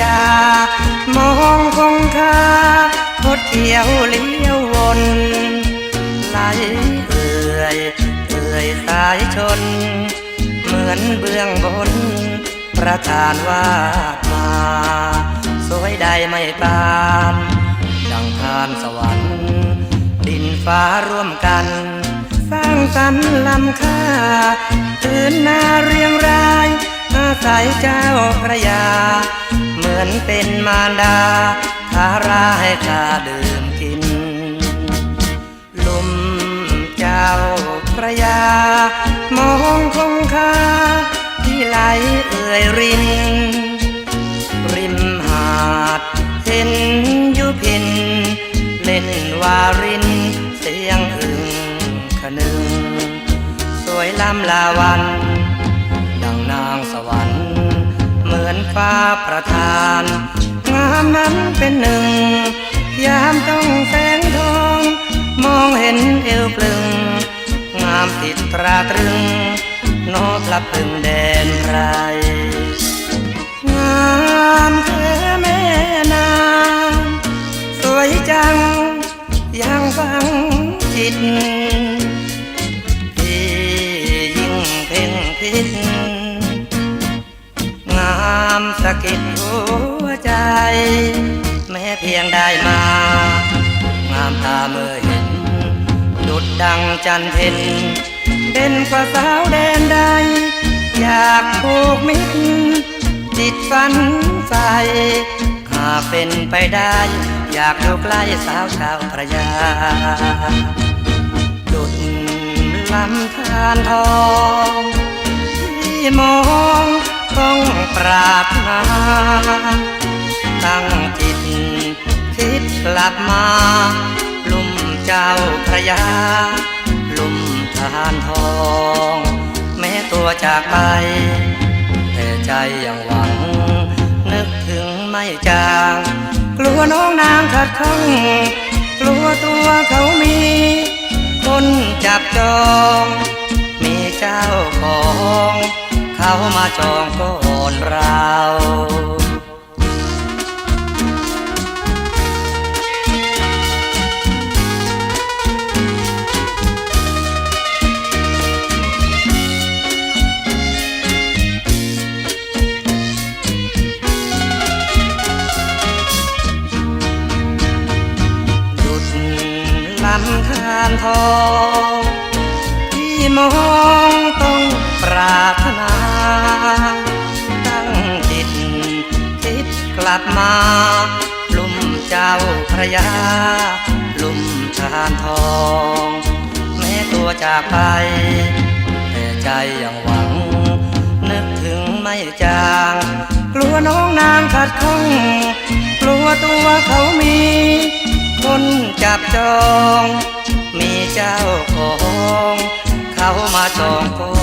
ยามองคงคาทดเที่ยวเลี้ยววนไหลเอื่อยเอื่อยสายชน เหมือนเบื้องบน ประทานว่ามา สวยใดไม่ตามดังทานสวรรค์ ดินฟ้าร่วมกัน สร้างสรรค์ลำค่าตื่นนาเรียงรายอาศัยเจ้าพระยา มือนเป็นมารดาทาราให้ข้าดื่มกินลุมเจ้าพระยา มองคงคาที่ไหลเอื่อยริน ริมหาดเห็นยุพิน เล่นวารินเสียงอึ่งขนึง สวยล้ำลาวัน ดังนางสวรรค์ ฟ้าประทาน งามนั้นเป็นหนึ่ง ยามต้องแสงทอง มองเห็นเอวปลึง งามติดตราตรึงโนพลับพึงแดนไรงามแค่แม่นางสวยจัง ยังฟังจิตพี่ยิ่งเพ่งพิษามสะกิดหัวใจ แม้เพียงได้มา งามตาเมื่อเห็น ดุดดังจันเพ็ญเด่นกว่าสาวแดนใด อยากผูกมิตรจิตฝันใสหากเป็นไปได้ อยากอยู่ใกล้สาวชาวพระยา ดุดลำธารทองที่มองต้อง ปรารถนา ตั้งจิตคิดกลับมา ลุ่มเจ้าพระยา ลุ่มทานทอง แม้ตัวจากไป แต่ใจยังหวัง นึกถึงไม่จางกลัวน้องนางขัดข้องกลัวตัวเขามี คนจับจอง มีเจ้าของ เขามาจองก่อน เราดุดลำธารทองที่มองต้องปรารถนา ลับมา ลุ่มเจ้าพระยา ลุ่มทานทอง แม้ตัวจากไป แต่ใจยังหวัง นึกถึงไม่จาง กลัวน้องนางขัดข้อง กลัวตัวเขามี คนจับจอง มีเจ้าของ เขามาจองก่อ